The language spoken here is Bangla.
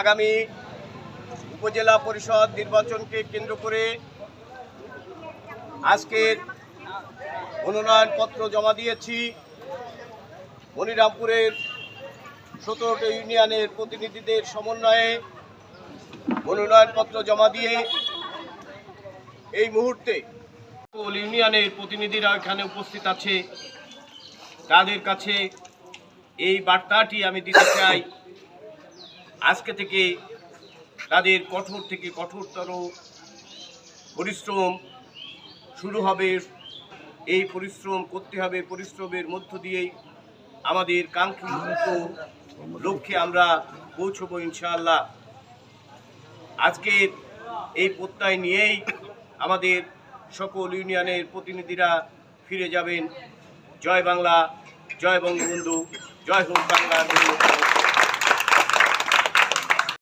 আগামী উপজেলা পরিষদ নির্বাচনকে কেন্দ্র করে আজকের মনোনয়নপত্র জমা দিয়েছি। মনিরামপুরের সতেরোটা ইউনিয়নের প্রতিনিধিদের সমন্বয়ে মনোনয়নপত্র জমা দিয়ে এই মুহূর্তে ইউনিয়নের প্রতিনিধিরা এখানে উপস্থিত আছে। তাদের কাছে এই বার্তাটি আমি দিতে চাই। আজকে থেকে তাদের কঠোর থেকে কঠোরতর পরিশ্রম শুরু হবে। এই পরিশ্রম করতে হবে। পরিশ্রমের মধ্য দিয়েই আমাদের কাঙ্ক্ষিত লক্ষ্যে আমরা পৌঁছবো ইনশাআল্লাহ। আজকের এই প্রত্যয় নিয়েই আমাদের সকল ইউনিয়নের প্রতিনিধিরা ফিরে যাবেন। জয় বাংলা, জয় বঙ্গবন্ধু, জয় হোক বাংলা।